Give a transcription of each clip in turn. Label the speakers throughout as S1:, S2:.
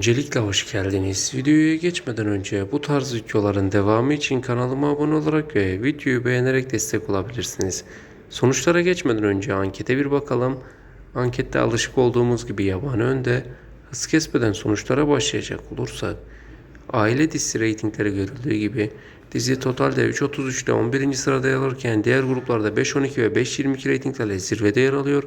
S1: Öncelikle hoş geldiniz. Videoya geçmeden önce bu tarz videoların devamı için kanalıma abone olarak ve videoyu beğenerek destek olabilirsiniz. Sonuçlara geçmeden önce ankete bir bakalım. Ankette alışık olduğumuz gibi yaban önde. Hız kesmeden sonuçlara başlayacak olursak aile dizisi reytingleri görüldüğü gibi dizi totalde 3.33 ile 11. sırada yer alırken diğer gruplarda 5.12 ve 5.22 reytinglerle zirvede yer alıyor.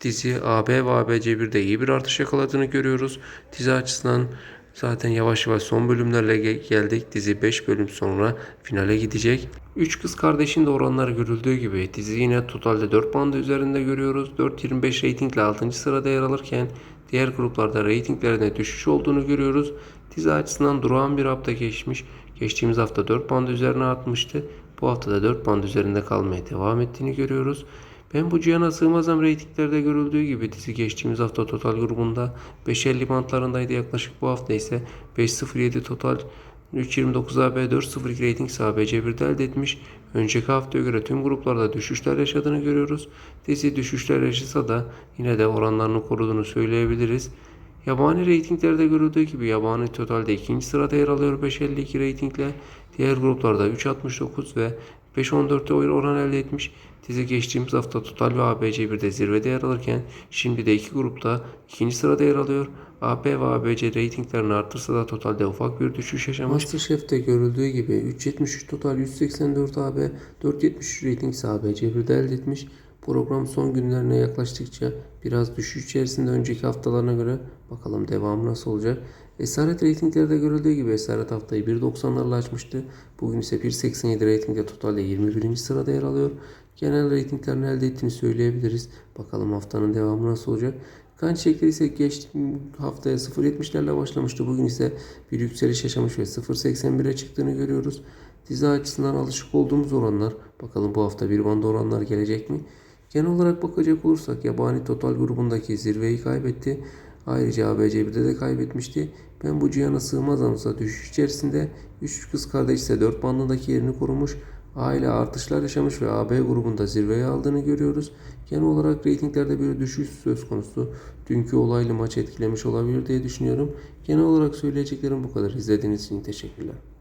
S1: Dizi AB ve ABC1'de iyi bir artış yakaladığını görüyoruz. Dizi açısından zaten yavaş yavaş son bölümlerle ge- geldik. Dizi 5 bölüm sonra finale gidecek. 3 kız kardeşin de oranları görüldüğü gibi dizi yine totalde 4 bandı üzerinde görüyoruz. 4.25 reytingle 6. sırada yer alırken diğer gruplarda reytinglerinde düşüş olduğunu görüyoruz. Dizi açısından durağan bir hafta geçmiş. Geçtiğimiz hafta 4 band üzerine atmıştı. Bu hafta da 4 band üzerinde kalmaya devam ettiğini görüyoruz. Ben bu Cihana Sığmazam reytinglerde görüldüğü gibi dizi geçtiğimiz hafta total grubunda 5.50 bantlarındaydı yaklaşık bu hafta ise 5.07 total 3.29 AB 4.02 rating ABC 1'de elde etmiş. Önceki haftaya göre tüm gruplarda düşüşler yaşadığını görüyoruz. Dizi düşüşler yaşasa da yine de oranlarını koruduğunu söyleyebiliriz. Yabani reytinglerde görüldüğü gibi yabani totalde ikinci sırada yer alıyor 5.52 reytingle. Diğer gruplarda 3.69 ve 5.14'te oran elde etmiş. Dizi geçtiğimiz hafta Total ve ABC1'de zirvede yer alırken şimdi de iki grupta ikinci sırada yer alıyor. AB ve ABC reytinglerini artırsa da totalde ufak bir düşüş yaşamış. Masterchef'te görüldüğü gibi 3.73 total 184 AB 4.73 reyting ise ABC1'de elde etmiş. Program son günlerine yaklaştıkça biraz düşüş içerisinde önceki haftalarına göre bakalım devamı nasıl olacak. Esaret reytinglerde görüldüğü gibi Esaret haftayı 1.90'larla açmıştı. Bugün ise 1.87 reytingde totalde 21. sırada yer alıyor. Genel reytinglerini elde ettiğini söyleyebiliriz. Bakalım haftanın devamı nasıl olacak. Kan çiçekleri ise geçtiğimiz haftaya 0.70'lerle başlamıştı. Bugün ise bir yükseliş yaşamış ve 0.81'e çıktığını görüyoruz. Dizi açısından alışık olduğumuz oranlar. Bakalım bu hafta bir banda oranlar gelecek mi? Genel olarak bakacak olursak yabani total grubundaki zirveyi kaybetti. Ayrıca ABC1'de de kaybetmişti. Ben bu cihana sığmaz amsa düşüş içerisinde 3 kız kardeş ise 4 bandındaki yerini korumuş. Aile artışlar yaşamış ve AB grubunda zirveye aldığını görüyoruz. Genel olarak reytinglerde bir düşüş söz konusu. Dünkü olaylı maç etkilemiş olabilir diye düşünüyorum. Genel olarak söyleyeceklerim bu kadar. İzlediğiniz için teşekkürler.